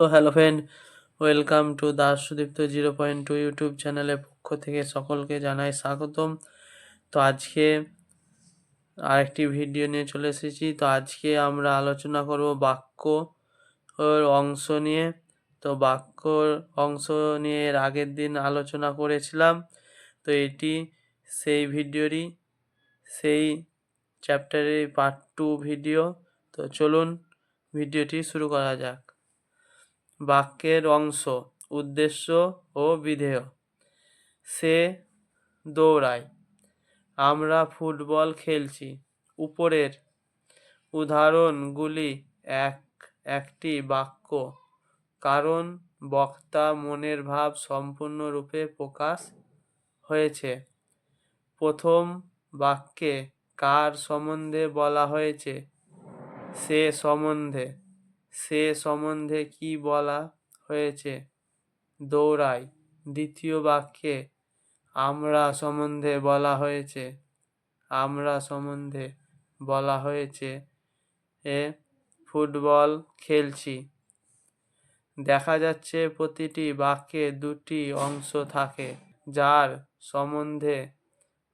তো hello friend, welcome to Das Sudipta zero point two YouTube চ্যানেলের পক্ষ থেকে সকলকে জানাই স্বাগতম। তো আজকে আরেকটি ভিডিও নিয়ে চলে এসেছি। তো আজকে আমরা আলোচনা করব বাক্য ওর অংশ নিয়ে। তো বাক্যর অংশ নিয়ে এর আগের দিন আলোচনা করেছিলাম। তো এটি সেই ভিডিওরই, সেই চ্যাপ্টারের পার্ট টু ভিডিও। তো চলুন ভিডিওটি শুরু করা যাক। বাক্যের অংশ, উদ্দেশ্য ও বিধেয়। সে দৌড়ায়। আমরা ফুটবল খেলছি। উপরের উদাহরণগুলি এক, একটি বাক্য। কারণ বক্তা মনের ভাব সম্পূর্ণরূপে প্রকাশ হয়েছে। প্রথম বাক্যে কার সম্বন্ধে বলা হয়েছে? সে সম্বন্ধে। সে সম্বন্ধে কি বলা হয়েছে? দৌড়াই। দ্বিতীয় বাক্যে, আমরা সম্বন্ধে বলা হয়েছে। আমরা সম্বন্ধে বলা হয়েছে। এ ফুটবল খেলছি। দেখা যাচ্ছে প্রতিটি বাক্যে দুটি অংশ থাকে, যার সম্বন্ধে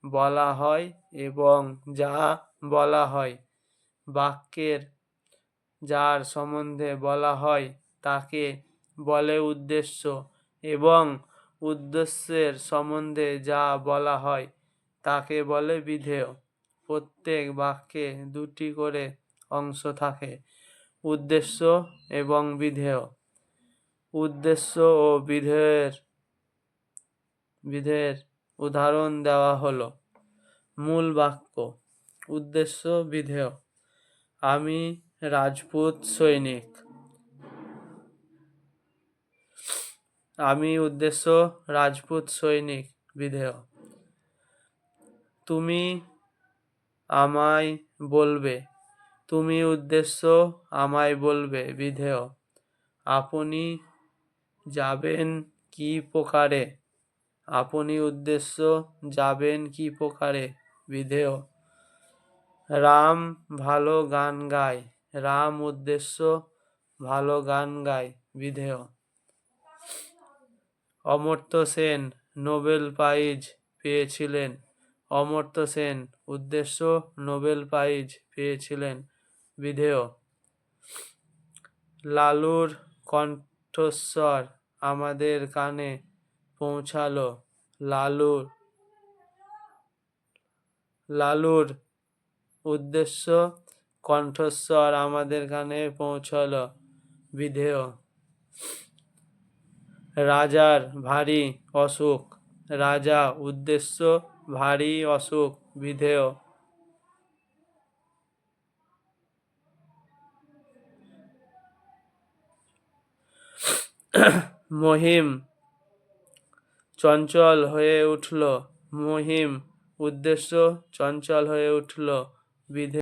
বলা হয় এবং যা বলা হয়। বাক্যের যার সম্বন্ধে বলা হয়, তাকে বলে উদ্দেশ্য এবং উদ্দেশ্যের সম্বন্ধে যা বলা হয়, তাকে বলে বিধেয়। প্রত্যেক বাক্যে দুটি করে অংশ থাকে, উদ্দেশ্য এবং বিধেয়। উদ্দেশ্য ও বিধেয়ের বিধেয়ের উদাহরণ দেওয়া হলো, মূল বাক্য, উদ্দেশ্য বিধেয়। আমি রাজপুত সৈনিক। আমি উদ্দেশ্য রাজপুত সৈনিক, বিধেয়। তুমি আমায় বলবে, তুমি উদ্দেশ্য আমায় বলবে, বিধেয়। আপনি যাবেন কি প্রকারে? আপনি উদ্দেশ্য যাবেন কি প্রকারে? বিধেয়। রাম ভালো গান গায়। রাম উদ্দেশ্য, ভালো গান গায়, বিধেয়। অমর্ত্য সেন, নোবেল প্রাইজ পেয়েছিলেন। অমর্ত্য সেন, উদ্দেশ্য, নোবেল প্রাইজ পেয়েছিলেন, বিধেয়। লালুর কণ্ঠস্বর আমাদের কানে পৌঁছালো। লালুর লালুর উদ্দেশ্য কণ্ঠস্বর আমাদের কানে পৌঁছল। বিধেয়। রাজার ভারী অসুখ। রাজা উদ্দেশ্য ভারী অসুখ। বিধেয়। মহিম চঞ্চল হয়ে উঠল। মহিম উদ্দেশ্য চঞ্চল হয়ে উঠল। বিধে